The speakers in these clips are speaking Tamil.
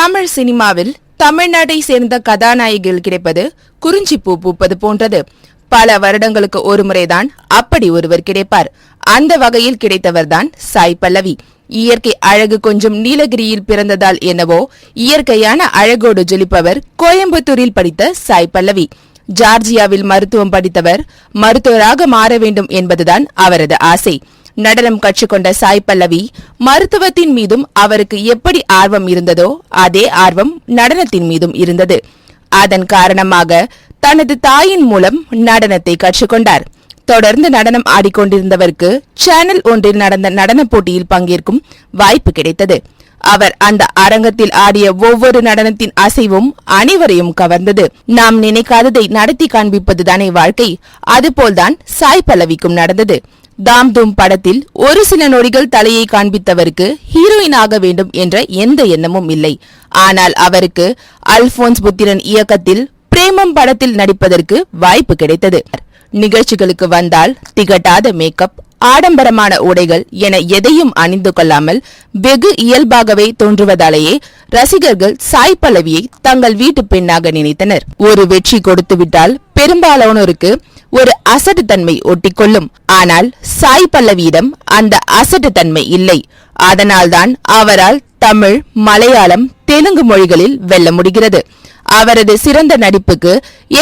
தமிழ் சினிமாவில் தமிழ்நாட்டை சேர்ந்த கதாநாயகிகள் கிடைப்பது குறிஞ்சி பூ பூப்பது போன்றது. பல வருடங்களுக்கு ஒருமுறைதான் அப்படி ஒருவர் கிடைப்பார். அந்த வகையில் கிடைத்தவர்தான் சாய் பல்லவி. இயற்கை அழகு கொஞ்சம் நீலகிரியில் பிறந்ததால் என்னவோ இயற்கையான அழகோடு ஜொலிப்பவர் கோயம்புத்தூரில் படித்த சாய் பல்லவி. ஜார்ஜியாவில் மருத்துவம் படித்தவர் மருத்துவராக மாற வேண்டும் என்பதுதான் அவரது ஆசை. நடனம் கற்றுக்கொண்ட சாய் பல்லவி மருத்துவத்தின் மீதும் அவருக்கு எப்படி ஆர்வம் இருந்ததோ அதே ஆர்வம் நடனத்தின் மீதும் இருந்தது. அதன் காரணமாக தனது தாயின் மூலம் நடனத்தை கற்றுக்கொண்டார். தொடர்ந்து நடனம் ஆடிக்கொண்டிருந்தவருக்கு சேனல் ஒன்றில் நடந்த நடனப் போட்டியில் பங்கேற்கும் வாய்ப்பு கிடைத்தது. அவர் அந்த அரங்கத்தில் ஆடிய ஒவ்வொரு நடனத்தின் அசைவும் அனைவரையும் கவர்ந்தது. நாம் நினைக்காததை நடத்தி காண்பிப்பதுதானே வாழ்க்கை. அதுபோல்தான் சாய் பல்லவிக்கும் நடந்தது. தாம் தூம் படத்தில் ஒரு சில நொடிகள் தலையை காண்பித்தவருக்கு ஹீரோயின் ஆக வேண்டும் என்ற எந்த எண்ணமும் இல்லை. ஆனால் அவருக்கு அல்போன்ஸ் புத்திரன் இயக்கத்தில் பிரேமம் படத்தில் நடிப்பதற்கு வாய்ப்பு கிடைத்தது. நிகழ்ச்சிகளுக்கு வந்தால் திகட்டாத மேக்கப் ஆடம்பரமான உடைகள் என எதையும் அணிந்து கொள்ளாமல் வெகு இயல்பாகவே தோன்றுவதாலேயே ரசிகர்கள் சாய் பல்லவியை தங்கள் வீட்டு பெண்ணாக நினைத்தனர். ஒரு வெற்றி கொடுத்துவிட்டால் பெரும்பாலானோருக்கு ஒரு அசட்டுத்தன்மை ஒட்டிக்கொள்ளும். ஆனால் சாய் பல்லவியிடம் அந்த அசட்டுத்தன்மை இல்லை. அதனால்தான் அவரால் தமிழ் மலையாளம் தெலுங்கு மொழிகளில் வெல்ல முடிகிறது. அவரது சிறந்த நடிப்புக்கு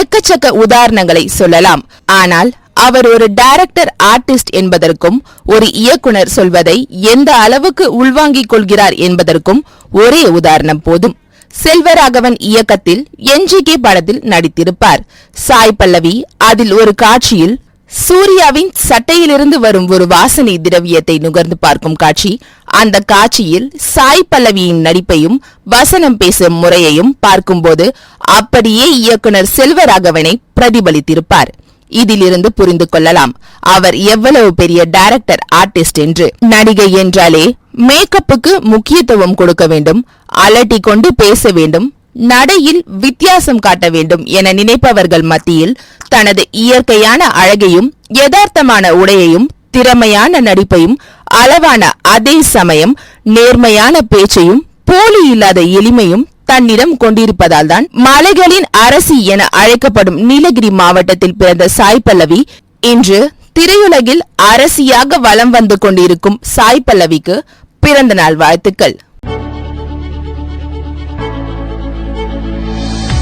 எக்கச்சக்க உதாரணங்களை சொல்லலாம். ஆனால் அவர் ஒரு டைரக்டர் ஆர்டிஸ்ட் என்பதற்கும் ஒரு இயக்குனர் சொல்வதை எந்த அளவுக்கு உள்வாங்கிக் கொள்கிறார் என்பதற்கும் ஒரே உதாரணம் போதும். செல்வராகவன் இயக்கத்தில் என்ஜிகே படத்தில் நடித்திருப்பார். சாய் பல்லவி அதில் ஒரு காட்சியில் சூர்யாவின் சட்டையிலிருந்து வரும் ஒரு வாசனை திரவியத்தை நுகர்ந்து பார்க்கும் காட்சி. அந்த காட்சியில் சாய் பல்லவியின் நடிப்பையும் வசனம் பேசும் முறையையும் பார்க்கும்போது அப்படியே இயக்குனர் செல்வராகவனை பிரதிபலித்திருப்பார். இதிலிருந்து புரிந்து கொள்ளலாம். அவர் எவ்வளவு பெரிய டைரக்டர் ஆர்டிஸ்ட் என்று. நடிகை என்றாலே மேக்கப்புக்கு முக்கியத்துவம் கொடுக்க வேண்டும் அலட்டி கொண்டு பேச வேண்டும் நடையில் வித்தியாசம் காட்ட வேண்டும் என நினைப்பவர்கள் மத்தியில் தனது இயற்கையான அழகையும் யதார்த்தமான உடையையும் திறமையான நடிப்பையும் அளவான அதே சமயம் நேர்மையான பேச்சையும் போலி இல்லாத எளிமையும் தன்னிடம் கொண்டிருப்பதால் தான் மலைகளின் அரசி என அழைக்கப்படும் நீலகிரி மாவட்டத்தில் பிறந்த சாய் பல்லவி இன்று திரையுலகில் அரசியாக வலம் வந்து கொண்டிருக்கும் சாய் பல்லவிக்கு பிறந்த நாள் வாழ்த்துக்கள்.